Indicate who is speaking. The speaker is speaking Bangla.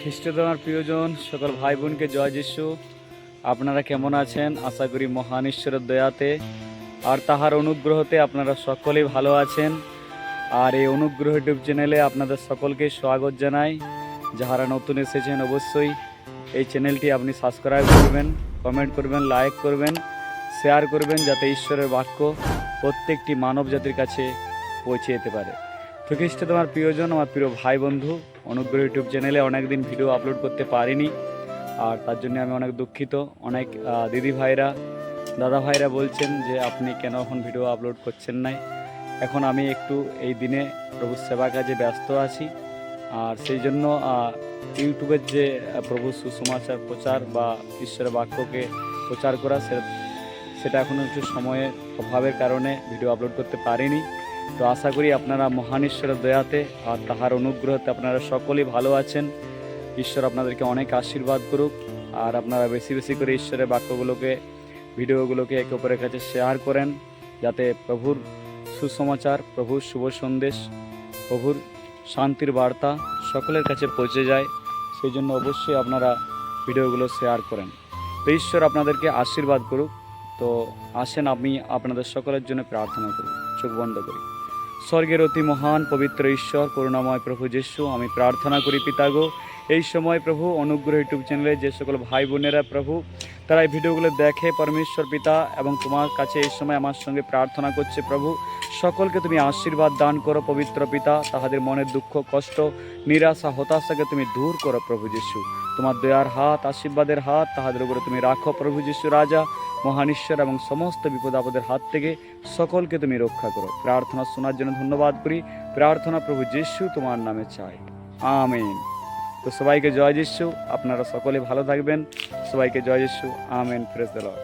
Speaker 1: খ্রিস্টধর্মের প্রিয়জন, সকল ভাই বোনকে জয় যিশু। আপনারা কেমন আছেন? আশা করি মহান ঈশ্বরের দয়াতে আর তাহার অনুগ্রহতে আপনারা সকলেই ভালো আছেন। আর এই অনুগ্রহ ইউটিউব চ্যানেলে আপনাদের সকলকে স্বাগত জানাই। যাহারা নতুন এসেছেন অবশ্যই এই চ্যানেলটি আপনি সাবস্ক্রাইব করবেন কমেন্ট করবেন লাইক করবেন শেয়ার করবেন, যাতে ঈশ্বরের বাক্য প্রত্যেকটি মানব জাতির কাছে পৌঁছে যেতে পারে। খ্রিস্ট তোমার প্রিয়জন, আমার প্রিয় ভাই বন্ধু অনুগ্রহ ইউটিউব চ্যানেলে অনেক দিন ভিডিও আপলোড করতে পারিনি। আর তার জন্য আমি অনেক দুঃখিত। অনেক দিদি ভাইরা, দাদা ভাইরা বলছেন যে আপনি কেন এখন ভিডিও আপলোড করছেন নাই? এখন আমি একটু এই দিনে প্রভু সেবা কাজে ব্যস্ত আছি। আর সেই জন্য ইউটিউবের যে প্রভু সুসমাচার প্রচার বা ঈশ্বরের বাক্যকে প্রচার করা সেটা এখনও একটু সময়ের অভাবের কারণে ভিডিও আপলোড করতে পারিনি। তো আশা করি আপনারা মহান ঈশ্বরের দয়াতে আর তাহার অনুগ্রহতে আপনারা সকলেই ভালো আছেন। ঈশ্বর আপনাদেরকে অনেক আশীর্বাদ করুক আর আপনারা বেশি বেশি করে ঈশ্বরের বাক্যগুলোকে, ভিডিওগুলোকে একে অপরের কাছে শেয়ার করেন যাতে প্রভুর সুসমাচার, প্রভুর শুভ সন্দেশ, প্রভুর শান্তির বার্তা সকলের কাছে পৌঁছে যায়। সেই জন্য অবশ্যই আপনারা ভিডিওগুলো শেয়ার করেন। তো ঈশ্বর আপনাদেরকে আশীর্বাদ করুক। তো আসেন আমি আপনাদের সকলের জন্য প্রার্থনা করি। চোখ বন্ধ করি। স্বর্গের অতি মহান পবিত্র ঈশ্বর, করুণাময় প্রভু যিশু, আমি প্রার্থনা করি পিতাগো, এই সময় প্রভু, অনুগ্রহ ইউটিউব চ্যানেলে যে সকল ভাই বোনেরা প্রভু, তারা এই ভিডিওগুলো দেখে পরমেশ্বর পিতা এবং তোমার কাছে এই সময় আমার সঙ্গে প্রার্থনা করছে প্রভু, সকলকে তুমি আশীর্বাদ দান করো পবিত্র পিতা, তাহাদের মনের দুঃখ, কষ্ট, নিরাশা, হতাশাকে তুমি দূর করো প্রভু যিশু, তোমার দয়ার হাত, আশীর্বাদের হাত, তাহাদের উপরে তুমি রাখো প্রভু যিশু রাজা মহান ঈশ্বর এবং সমস্ত বিপদ আপদের হাত থেকে সকলকে তুমি রক্ষা করো। প্রার্থনা শোনার জন্য ধন্যবাদ করি। প্রার্থনা প্রভু যিশু তোমার নামে চাই। আমেন। তো সবাইকে জয় যিশু। আপনারা সকলে ভালো থাকবেন। সবাইকে জয় যিশু। আমেন। ফ্রেজ দেওয়া